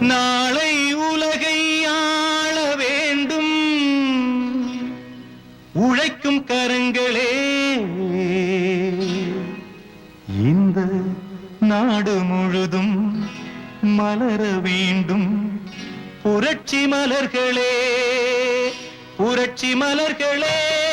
நாளை உலகை ஆள வேண்டும். உழைக்கும் கரங்களே. இந்த நாடு முழுதும் மலர வேண்டும். புரட்சி மலர்களே புரட்சி மலர்களே.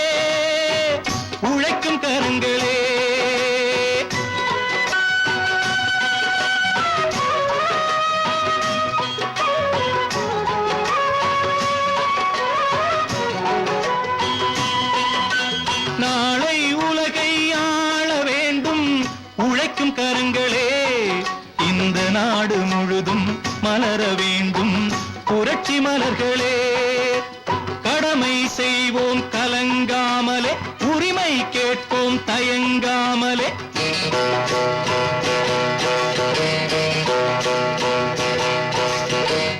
தயங்காமலே.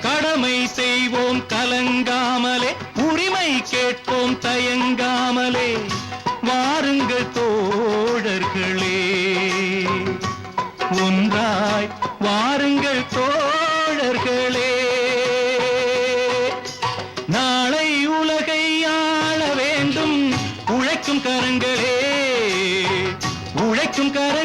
கடமை செய்வோம் கலங்காமலே. உரிமை கேட்போம் தயங்காமலே. வாருங்கள் தோழர்களே. ஒன்றாய் வாருங்கள் தோழர்களே. நாளை உலகை ஆள வேண்டும். உழைக்கும் கரங்களே. உழைக்கும்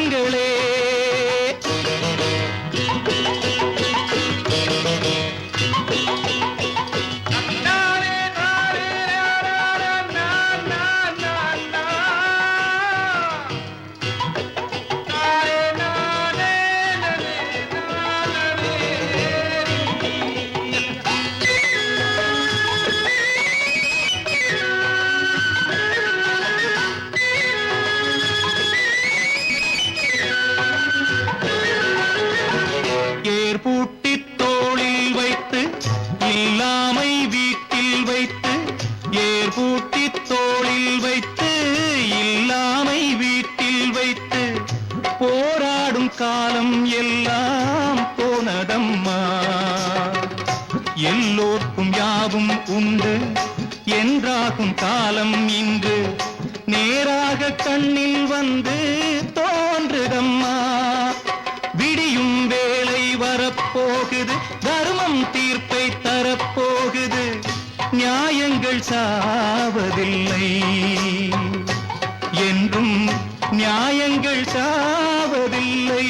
இல்லாமை வீட்டில் வைத்து ஏர் பூட்டி தோளில் வைத்து இல்லாமை வீட்டில் வைத்து போராடும் காலம் எல்லாம் போனதம்மா. எல்லோர்க்கும் யாவும் உண்டு என்றாகும் காலம் இன்று நேராக கண்ணில் வந்து தோன்றுதம்மா. விடியும் வேலை வரப்போகு சாவதில்லை. என்றும் நியாயங்கள் சாவதில்லை.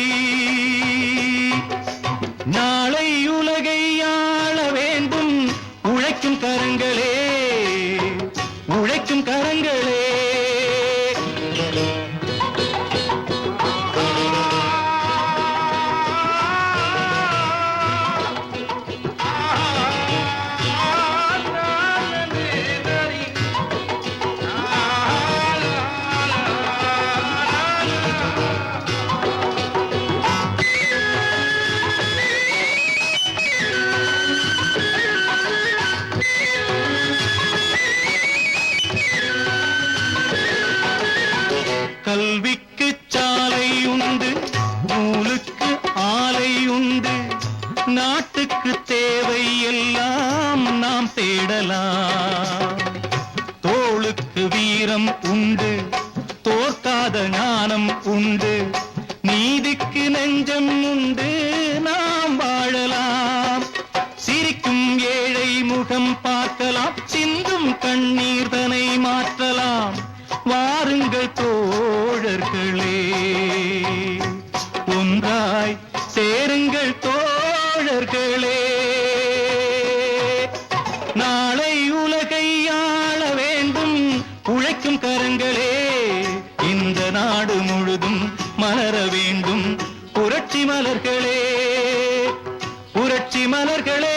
நாளை உலகை ஆள வேண்டும். உழைக்கும் கரங்களை சாலை உண்டு நூலுக்கு ஆலை உண்டு. நாட்டுக்கு தேவை எல்லாம் நாம் தேடலாம். தோளுக்கு வீரம் உண்டு தோற்காத ஞானம் உண்டு. நீதிக்கு நெஞ்சம் உண்டு. ஒன்றாய் சேருங்கள் தோழர்களே. நாளை உலகை ஆள வேண்டும். உழைக்கும் கரங்களே. இந்த நாடு முழுதும் மலர வேண்டும். புரட்சி மலர்களே. புரட்சி மலர்களே.